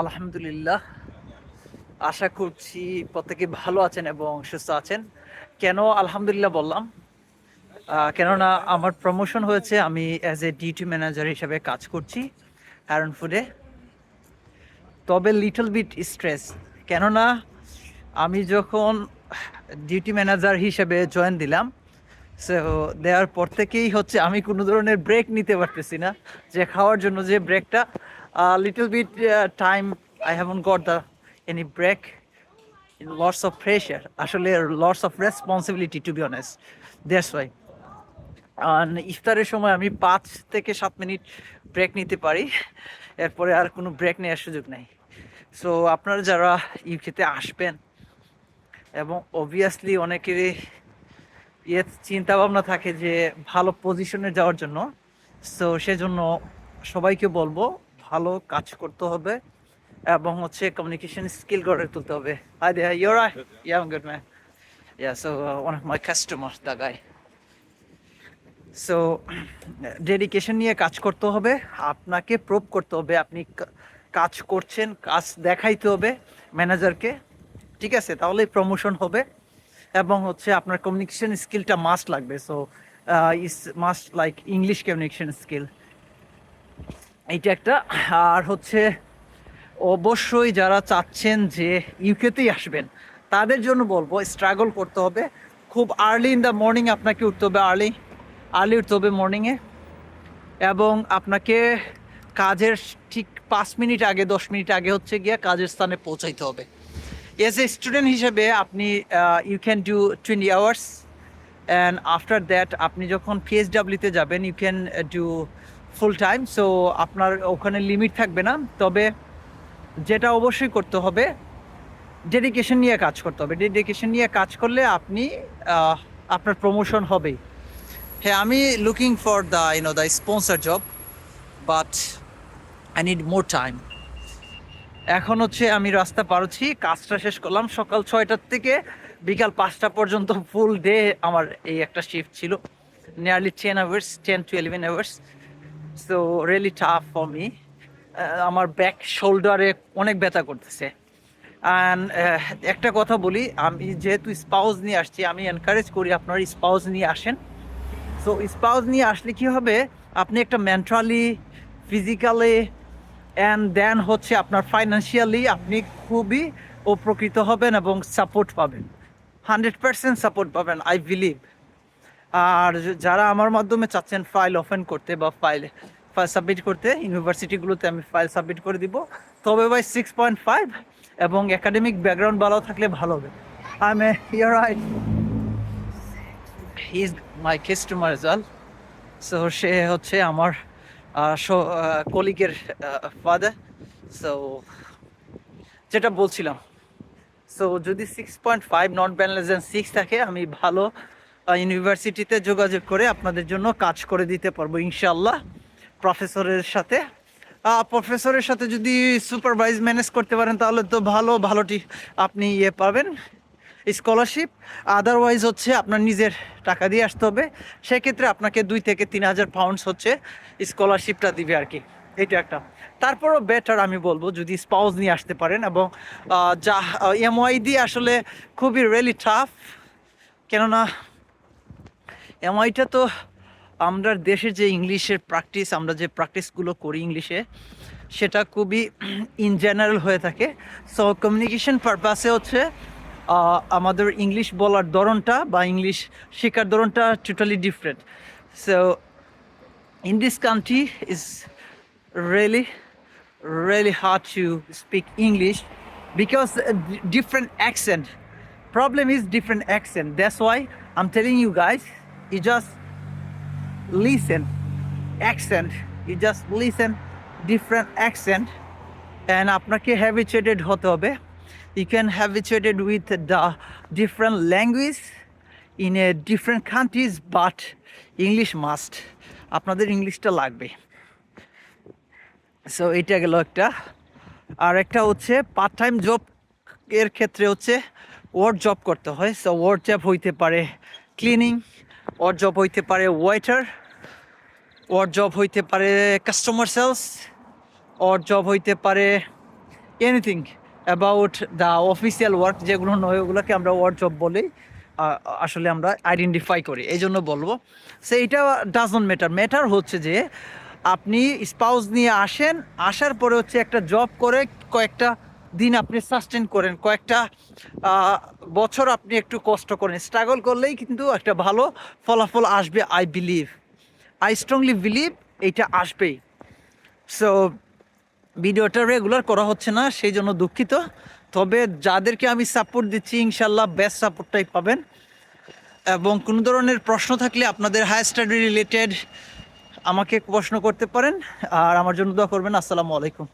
আলহামদুলিল্লাহ। আশা করছি প্রত্যেকে ভালো আছেন এবং সুস্থ আছেন। কেন আলহামদুলিল্লাহ বললাম? কেননা আমার প্রমোশন হয়েছে, আমি অ্যাজ এ ডিউটি ম্যানেজার হিসাবে কাজ করছি হ্যারন ফুডে তবে লিটল বিট স্ট্রেস কেননা আমি যখন ডিউটি ম্যানেজার হিসেবে জয়েন দিলাম সো দেওয়ার পর থেকেই হচ্ছে আমি কোনো ধরনের ব্রেক নিতে পারতেছি না, যে খাওয়ার জন্য যে ব্রেকটা little bit time I haven't got the any break loss of pressure আসলে loss of responsibility to be honest that's why আর ইফতারের সময় আমি পাঁচ থেকে সাত মিনিট ব্রেক নিতে পারি। এরপরে আর কোনো ব্রেক নেওয়ার সুযোগ নেই। সো আপনারা যারা ইউকেতে আসবেন, এবং অবভিয়াসলি অনেকেরই ইয়ে চিন্তা ভাবনা থাকে যে ভালো পজিশনে যাওয়ার জন্য। সো সেজন্য সবাইকে বলব ভালো কাজ করতে হবে এবং হচ্ছে কমিউনিকেশন স্কিল গড়ে তুলতে হবে। They yeah good man yeah so one of my customer the guy so dedication নিয়ে কাজ করতে হবে, আপনাকে প্রুভ করতে হবে, আপনি কাজ করছেন, কাজ দেখাইতে হবে ম্যানেজারকে ঠিক আছে? তাহলে প্রমোশন হবে এবং হচ্ছে আপনার কমিউনিকেশন স্কিলটা মাস্ট লাগবে। So is must like English communication skill এইটা একটা, আর হচ্ছে অবশ্যই যারা চাচ্ছেন যে ইউকেতেই আসবেন, তাদের জন্য বলব স্ট্রাগল করতে হবে। খুব আর্লি ইন দ্য মর্নিং আপনাকে উঠতে হবে আর্লি আর্লি উঠতে হবে মর্নিংয়ে এবং আপনাকে কাজের ঠিক পাঁচ মিনিট আগে, দশ মিনিট আগে হচ্ছে গিয়ে কাজের স্থানে পৌঁছাইতে হবে। এজ এ স্টুডেন্ট হিসেবে আপনি you can do twenty hours and after that আপনি যখন পিএসডাব্লিউতে যাবেন you can do full time so আপনার ওখানে লিমিট থাকবে না। তবে যেটা অবশ্যই করতে হবে ডেডিকেশন নিয়ে কাজ করতে হবে। ডেডিকেশন নিয়ে কাজ করলে আপনি আপনার প্রমোশন হবেই। হ্যাঁ আমি looking for the you know the sponsor job but I need more time এখন হচ্ছে আমি রাস্তা পারছি কাজটা শেষ করলাম। সকাল ছয়টার থেকে বিকাল পাঁচটা পর্যন্ত ফুল ডে আমার এই একটা শিফট ছিল। Nearly ten hours ten to eleven hours so really tough for me আমার ব্যাক শোল্ডারে অনেক ব্যথা করতেছে। অ্যান্ড একটা কথা বলি, আমি যেহেতু স্পাউস নিয়ে আসছি, আমি এনকারেজ করি আপনার স্পাউস নিয়ে আসেন। সো স্পাউস নিয়ে আসলে কি হবে? আপনি একটা মেন্টালি ফিজিক্যালি অ্যান্ড দেন হচ্ছে আপনার ফাইন্যান্সিয়ালি আপনি খুবই উপকৃত হবেন এবং সাপোর্ট পাবেন। হান্ড্রেড পার্সেন্ট সাপোর্ট পাবেন আই বিলিভ আর যারা আমার মাধ্যমে চাচ্ছেন ফাইল ওপেন করতে বা ফাইল ফাইল সাবমিট করতে ইউনিভার্সিটিগুলোতে আমি ফাইল সাবমিট করে দিব। তবে ভাই সিক্স পয়েন্ট ফাইভ এবং একাডেমিক ব্যাকগ্রাউন্ড ভালো থাকলে ভালো হবে। I yeah he is my customer well so সে হচ্ছে আমার কলিগের ফাদার সো যেটা বলছিলাম। সো যদি six point five not balance six থাকে, আমি ভালো ইউনিভার্সিটিতে যোগাযোগ করে আপনাদের জন্য কাজ করে দিতে পারব ইনশাল্লাহ প্রফেসরের সাথে। প্রফেসরের সাথে যদি সুপারভাইজ ম্যানেজ করতে পারেন, তাহলে তো ভালো, ভালোটি আপনি ইয়ে পাবেন। স্কলারশিপ আদারওয়াইজ হচ্ছে আপনার নিজের টাকা দিয়ে আসতে হবে। সেক্ষেত্রে আপনাকে দুই থেকে তিন হাজার পাউন্ডস হচ্ছে স্কলারশিপটা দিবে আর কি। এটা একটা। তারপরও বেটার আমি বলব, যদি স্পাউস নিয়ে আসতে পারেন এবং যা এমওয়াই দিয়ে আসলে খুবই রিয়েলি টাফ কেননা এমআইটা তো আমরা দেশের যে ইংলিশের প্র্যাকটিস আমরা যে প্র্যাকটিসগুলো করি ইংলিশে, সেটা খুবই ইন জেনারেল হয়ে থাকে। সো কমিউনিকেশান পারপাসে হচ্ছে আমাদের ইংলিশ বলার ধরনটা বা ইংলিশ শেখার ধরনটা totally different so in this country is really really hard to speak English because different accent problem is different accent that's why am telling you guys you just listen accent you just listen different accent and আপনাকে habituated হতে হবে you can habituated with the different language in a different countries but english must আপনাদের ইংলিশটা লাগবে so এটা গেল একটা আর একটা হচ্ছে পার্ট টাইম জব এর ক্ষেত্রে হচ্ছে ওয়ার্ড জব করতে হয় সো ওয়ার্ড জব হইতে পারে ক্লিনিং ওয়ার্ড জব হইতে পারে ওয়েটার ওয়ার্ড জব হইতে পারে কাস্টমার সেলস ওর জব হইতে পারে anything about the official work যেগুলো নয় ওগুলোকে আমরা ওয়ার্ড জব আহ, আসলে আমরা আইডেন্টিফাই করি। এই জন্য বলব। সে এটা ডাজন ম্যাটার ম্যাটার হচ্ছে যে আপনি স্পাউস নিয়ে আসেন আসার পরে হচ্ছে একটা জব করে কয়েকটা দিন আপনি সাস্টেন করেন, কয়েকটা বছর আপনি একটু কষ্ট করেন। স্ট্রাগল করলেই কিন্তু একটা ভালো ফলাফল আসবে I believe I strongly believe এইটা আসবেই। সো ভিডিওটা রেগুলার করা হচ্ছে না, সেই জন্য দুঃখিত। তবে যাদেরকে আমি সাপোর্ট দিচ্ছি ইনশাল্লাহ বেস্ট সাপোর্টটাই পাবেন। এবং কোনো ধরনের প্রশ্ন থাকলে আপনাদের হায়ার স্টাডি রিলেটেড আমাকে প্রশ্ন করতে পারেন। আর আমার জন্য দোয়া করবেন। আসসালামু আলাইকুম।